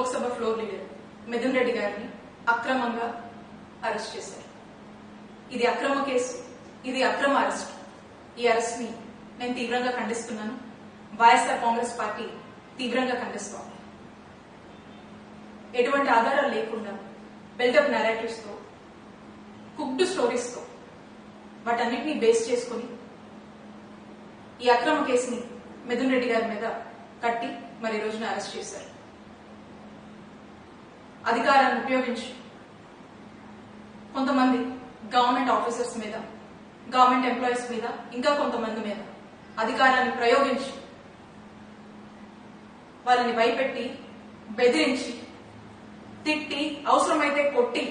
Lok Sabha floor leader Mithun Reddy గారిని అక్రమంగా arrest చేశారు. ఇది అక్రమ కేసు. ఇది అక్రమ అరెస్ట్. ఈ అరెస్ట్ని నేను తీవ్రంగా ఖండిస్తున్నాను. వైఎస్ఆర్ కాంగ్రెస్ పార్టీ తీవ్రంగా ఖండిస్తోంది. ఎటువంటి ఆధారాలు లేకుండా బిల్డప్ నెరేటివ్స్తో కుక్డ్ స్టోరీస్తో వాటన్నిటిని బేస్ చేసుకుని ఈ అక్రమ కేసుని మిథున్ రెడ్డి గారి మీద కట్టి మరి రోజున అరెస్ట్ చేశారు. అధికారాన్ని ఉపయోగించి. కొంతమంది గవర్నమెంట్ ఆఫీసర్స్ మీద గవర్నమెంట్ ఎంప్లాయీస్ మీద ఇంకా కొంతమంది మీద అధికారాన్ని ప్రయోగించి. వాళ్ళని భయపెట్టి బెదిరించి తిట్టి అవసరమైతే కొట్టి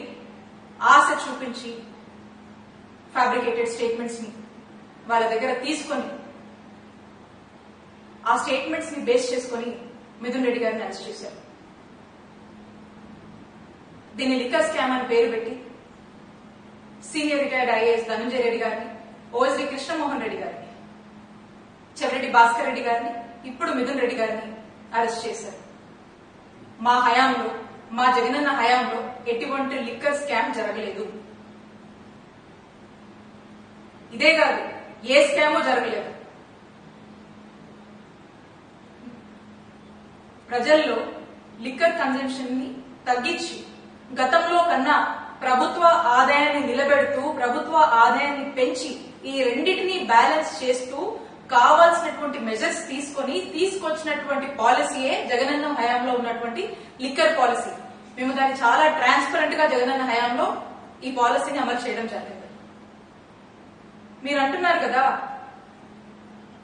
ఆశ చూపించి ఫ్యాబ్రికేటెడ్ స్టేట్మెంట్స్ని వాళ్ళ దగ్గర తీసుకొని ఆ స్టేట్మెంట్స్ని బేస్ చేసుకొని మిథున్ రెడ్డి గారిని అరెస్ట్ చేశారు. దీన్ని లిక్కర్ స్కామ్ అని పేరు పెట్టి senior retired IAS Dhananjaya Reddy గారిని ఓఎస్డి కృష్ణమోహన్ రెడ్డి గారిని చెవిరెడ్డి భాస్కర్ రెడ్డి గారిని ఇప్పుడు మిథున్ రెడ్డి గారిని అరెస్ట్ చేశారు. మా హయాంలో మా జగనన్న హయాంలో ఎటువంటి లిక్కర్ స్కామ్ జరగలేదు. ఇదే కాదు ఏ స్కామో జరగలేదు. ప్రజల్లో లిక్కర్ కన్జంప్షన్ని తగ్గించి గతంలో కన్నా ప్రభుత్వ ఆదాయాన్ని నిలబెడుతూ ప్రభుత్వ ఆదాయాన్ని పెంచి ఈ రెండింటిని బ్యాలెన్స్ చేస్తూ కావాల్సినటువంటి మెజర్స్ తీసుకొని తీసుకొచ్చినటువంటి పాలసీయే జగనన్న హయాంలో ఉన్నటువంటి లిక్కర్ పాలసీ మేము దాన్ని చాలా ట్రాన్స్పరెంట్గా జగనన్న హయాంలో ఈ పాలసీని అమలు చేయడం జరిగింది. మీరు అంటున్నారు కదా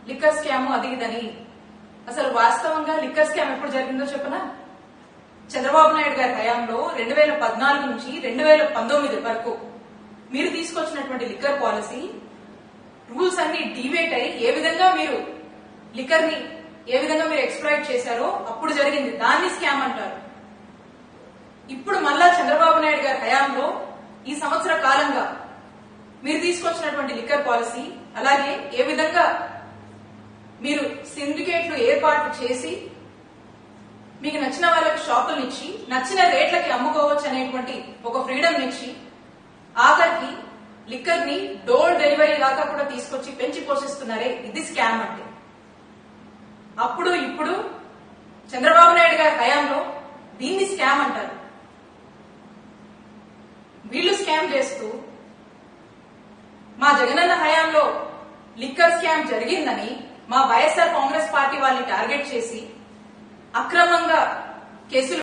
లిక్కర్ స్కామ్ అది ఇదని. అసలు వాస్తవంగా లిక్కర్ స్కామ్ ఎప్పుడు జరిగిందో చెప్పనా? చంద్రబాబు నాయుడు గారి హయాంలో రెండు వేల పద్నాలుగు నుంచి రెండు వేల పంతొమ్మిది వరకు మీరు తీసుకొచ్చినటువంటి లిక్కర్ పాలసీ రూల్స్ అన్ని డివేట్ అయి ఏ విధంగా మీరు లిక్కర్ని ఏ విధంగా మీరు ఎక్స్ప్లాయిట్ చేశారో అప్పుడు జరిగింది. దాన్ని స్కామ్ అంటారు. ఇప్పుడు మళ్ళా చంద్రబాబు నాయుడు గారి హయాంలో ఈ సంవత్సర కాలంగా మీరు తీసుకొచ్చినటువంటి లిక్కర్ పాలసీ అలాగే ఏ విధంగా మీరు సిండికేట్లు ఏర్పాటు చేసి మీకు నచ్చిన వాళ్ళకి షాపులు ఇచ్చి నచ్చిన రేట్లకి అమ్ముకోవచ్చు అనేటువంటి ఒక ఫ్రీడమ్ ఇచ్చి ఆఖరికి లిక్కర్ని డోర్ డెలివరీ దాకా కూడా తీసుకొచ్చి పెంచి పోషిస్తున్నారే ఇది స్కామ్ అంటే. అప్పుడు ఇప్పుడు చంద్రబాబు నాయుడు గారి హయాంలో దీన్ని స్కామ్ అంటారు. వీళ్ళు స్కామ్ చేస్తూ మా జగనన్న హయాంలో లిక్కర్ స్కామ్ జరిగిందని మా వైఎస్ఆర్ కాంగ్రెస్ పార్టీ వాళ్ళని టార్గెట్ చేసి అక్రమంగా కేసులు